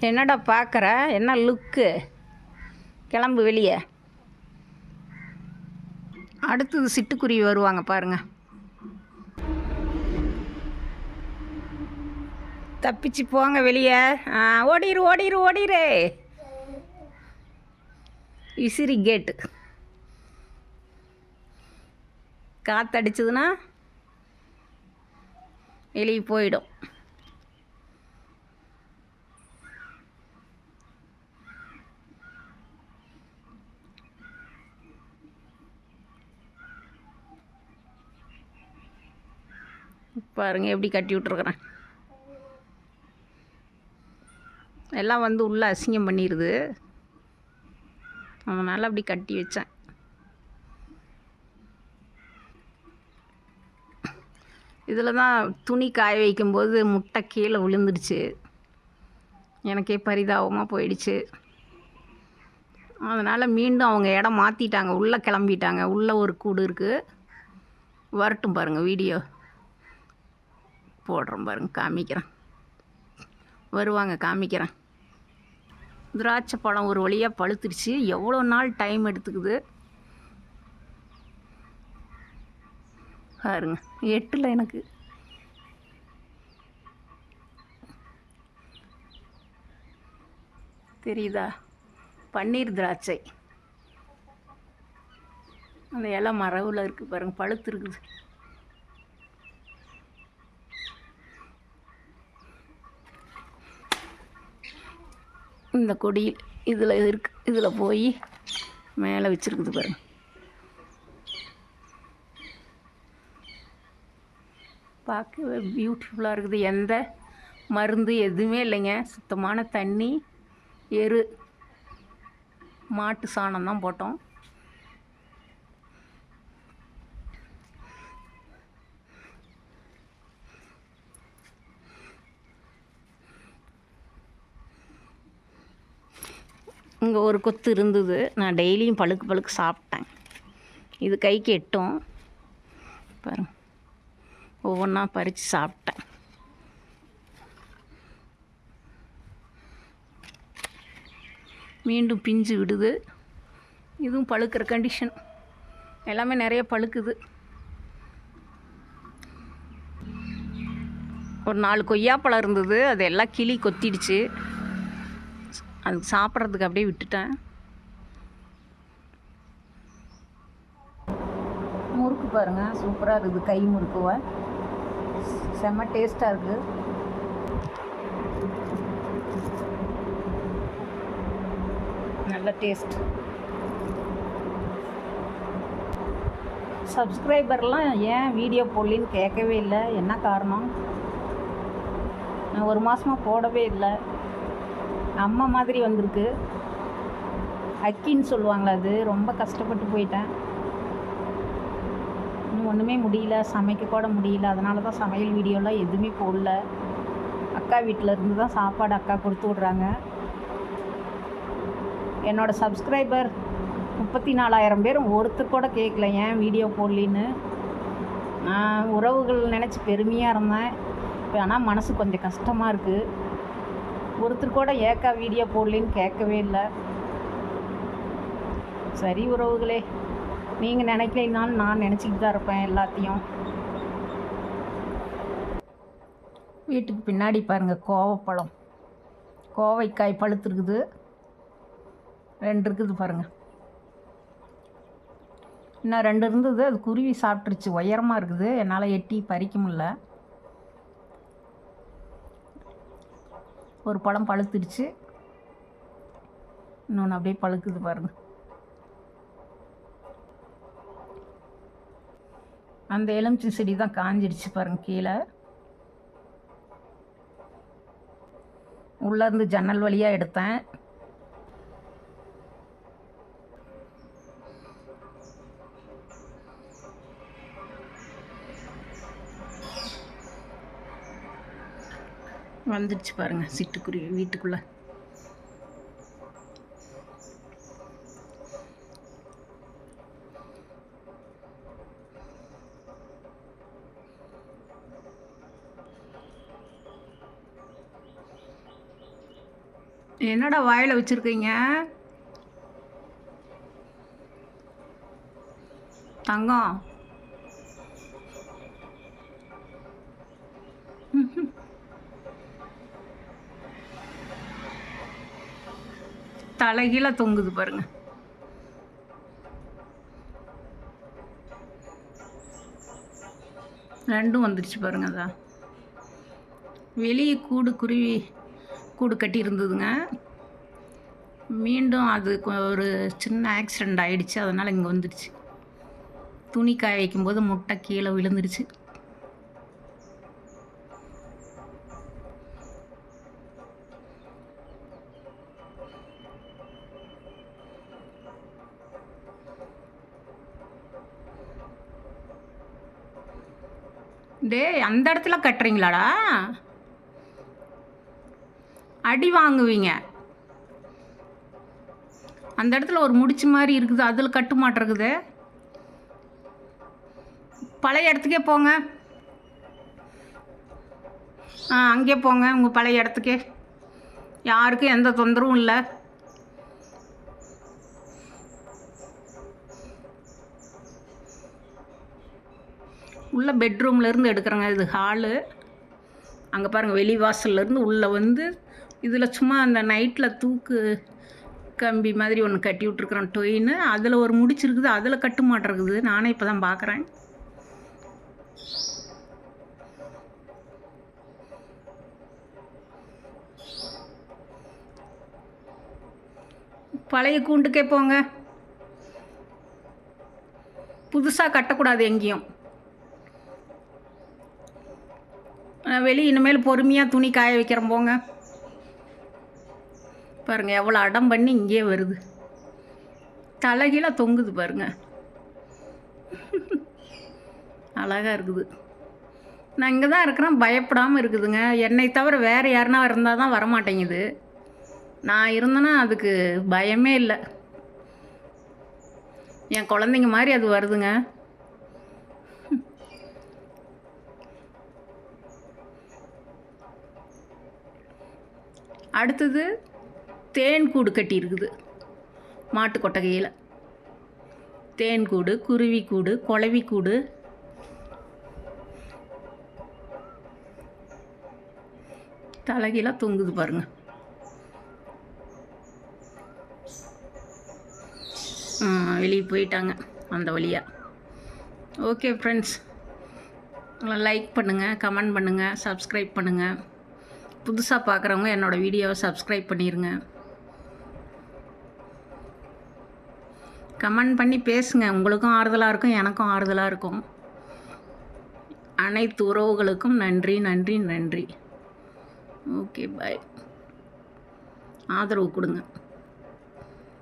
என்னடா பார்க்குற? என்ன லுக்கு? கிளம்பு வெளியே. அடுத்தது சிட்டுக்குருவி வருவாங்க பாருங்க. தப்பிச்சு போங்க வெளியே. ஆ ஓடிரு ஓடிரு ஓடிரு. விசிறி கேட்டு. காற்றடிச்சதுன்னா வெளியே போயிடும். பாருங்கள் எப்படி கட்டி விட்ருக்குறேன் எல்லாம் வந்து உள்ளே அசிங்கம் பண்ணிடுது அதனால் அப்படி கட்டி வச்சேன். இதில் தான் துணி காய வைக்கும்போது முட்டை கீழே விழுந்துடுச்சு. எனக்கே பரிதாபமாக போயிடுச்சு. அதனால் மீண்டும் அவங்க இடம் மாற்றிட்டாங்க உள்ளே கிளம்பிட்டாங்க. உள்ளே ஒரு கூடு இருக்குது வரட்டும் பாருங்கள் வீடியோ. போடுறோம் பாருங்க காமிக்கிறேன். வருவாங்க காமிக்கிறேன். திராட்சை பழம் ஒரு வழியாக பழுத்துருச்சு. எவ்வளோ நாள் டைம் எடுத்துக்குது? பாருங்க எட்டில் எனக்கு. தெரியுதா? பன்னீர் திராட்சை. அந்த இலை மரவில் இருக்குது பாருங்கள் பழுத்து இருக்குது இந்த கொடியில் இதில் இருக்கு இதில் போய் மேலே வச்சுருக்குது பாருங்க. பார்க்கவே பியூட்டிஃபுல்லாக இருக்குது. எந்த மருந்து எதுவுமே இல்லைங்க. சுத்தமான தண்ணி எரு மாட்டு சாணம் தான் போட்டோம். இங்கே ஒரு கொத்து இருந்தது. நான் டெய்லியும் பழுக்கு பழுக்கு சாப்பிட்டேன். இது கைக்கு எட்டும். பாரு ஒவ்வொன்றா பறித்து சாப்பிட்டேன். மீண்டும் பிஞ்சு விடுது. இதுவும் பழுக்கிற கண்டிஷன் எல்லாமே நிறைய பழுக்குது. ஒரு நாலு கொய்யாப்பழம் இருந்தது. அது எல்லாம் கிளி கொத்திடுச்சு. அது சாப்பிட்றதுக்கு அப்படியே விட்டுட்டேன். முறுக்கு பாருங்கள் சூப்பராக இருக்குது. கை முறுக்குவை. செம்ம டேஸ்ட்டாக இருக்குது நல்ல டேஸ்ட் சப்ஸ்கிரைபர்லாம் ஏன் வீடியோ போடலின்னு கேட்கவே இல்லை? என்ன காரணம்? நான் ஒரு மாதமாக போடவே இல்லை. அம்மா மாதிரி வந்திருக்கு. அக்கின்னு சொல்லுவாங்களா அது. ரொம்ப கஷ்டப்பட்டு போயிட்டேன். இன்னும் ஒன்றுமே முடியல. சமைக்க கூட முடியல. அதனால தான் சமையல் வீடியோலாம் எதுவுமே போடல. அக்கா வீட்டில் இருந்து தான் சாப்பாடு அக்கா கொடுத்து விட்றாங்க. என்னோடய சப்ஸ்கிரைபர் முப்பத்தி நாலாயிரம் பேர். ஒருத்தர் கூட கேட்கல ஏன் வீடியோ போடலின்னு? நான் உறவுகள் நினச்சி பெருமையாக இருந்தேன். இப்போ ஆனால் மனசு கொஞ்சம் கஷ்டமாக இருக்குது ஒருத்தர் கூட ஏக்கா வீடியோ போடலின்னு கேட்கவே இல்லை. சரி உறவுகளே நீங்கள் நினைக்கலைனாலும் நான் நினச்சிக்கிட்டு தான் இருப்பேன் எல்லாத்தையும். வீட்டுக்கு பின்னாடி பாருங்கள் கோவப்பழம். கோவைக்காய் பழுத்துருக்குது. ரெண்டு இருக்குது பாருங்கள் இன்னும் ரெண்டு இருந்தது அது குருவி சாப்பிட்ருச்சு உயரமாக இருக்குது. என்னால் எட்டி பறிக்க முடியல. ஒரு பழம் பழுத்துடுச்சு. இன்னொன்று அப்படியே பழுக்குது பாருங்க. அந்த எலுமிச்சை செடி தான் காஞ்சிடுச்சு பாருங்க கீழே. உள்ளேருந்து ஜன்னல் வழியாக எடுத்தேன். வந்துடுச்சு பாருங்க சிட்டுக்குருவி வீட்டுக்குள்ளே. என்னடா வாயில் வச்சுருக்கீங்க? தங்கம். தலைகீழ தொங்குது பாருங்க. ரெண்டும் வந்துருச்சு பாருங்க அதான் வெளியே கூடு குருவி கூடு கட்டி இருந்ததுங்க. மீண்டும் அது ஒரு சின்ன ஆக்சிடெண்ட் ஆகிடுச்சு அதனால் இங்கே வந்துடுச்சு துணி காய வைக்கும்போது முட்டை கீழே விழுந்துருச்சு. டேய் அந்த இடத்துல கட்டுறீங்களாடா? அடி வாங்குவீங்க. அந்த இடத்துல ஒரு முடிச்சு மாதிரி இருக்குது அதில் கட்டு மாட்டிருக்குது. பழைய இடத்துக்கே போங்க. ஆ அங்கே போங்க உங்கள் பழைய இடத்துக்கே. யாருக்கும் எந்த தொந்தரவும் இல்லை. உள்ளே பெட்ரூம்லேருந்து எடுக்கிறேங்க. இது ஹாலு அங்கே பாருங்கள் வெளி வாசல்ல இருந்து உள்ளே வந்து இதில் சும்மா அந்த நைட்டில் தூக்கு கம்பி மாதிரி ஒன்று கட்டி விட்ருக்குறோம் டொயின்னு அதில் ஒரு முடிச்சிருக்குது அதில் கட்டு மாட்டிருக்குது நானே இப்போ தான் பார்க்குறேன் பழைய கூண்டுக்கே போங்க. புதுசாக கட்டக்கூடாது எங்கேயும். வெளியே இனிமேல் பொறுமையாக துணி காய வைக்கிறோம் போங்க. பாருங்கள் எவ்வளோ அடம் பண்ணி இங்கேயே வருது. தலைகீழாக தொங்குது பாருங்க. அழகாக இருக்குது. நான் இங்கே தான் இருக்கிறேன் பயப்படாமல் இருக்குதுங்க. என்னை தவிர வேறு யாருனா இருந்தால் தான் வரமாட்டேங்குது. நான் இருந்தேன்னா அதுக்கு பயமே இல்லை. என் குழந்தைங்க மாதிரி அது வருதுங்க. அடுத்தது தேன் கூடு கட்டியிருக்குது. மாட்டு கொட்டகையில். தேன் கூடு குருவி கூடு குளவி கூடு. தலைகீழாக தொங்குது பாருங்க. வெளியே போயிட்டாங்க அந்த வழியாக ஓகே ஃப்ரெண்ட்ஸ் லைக் பண்ணுங்கள் கமெண்ட் பண்ணுங்கள் சப்ஸ்கிரைப் பண்ணுங்கள் புதுசாக பார்க்குறவங்க என்னோடய வீடியோவை சப்ஸ்கிரைப் பண்ணிடுங்க கமெண்ட் பண்ணி பேசுங்க. உங்களுக்கும் ஆறுதலாக இருக்கும் எனக்கும் ஆறுதலாக இருக்கும். அனைத்து உறவுகளுக்கும் நன்றி நன்றி நன்றி. ஓகே பாய் ஆதரவு கொடுங்க.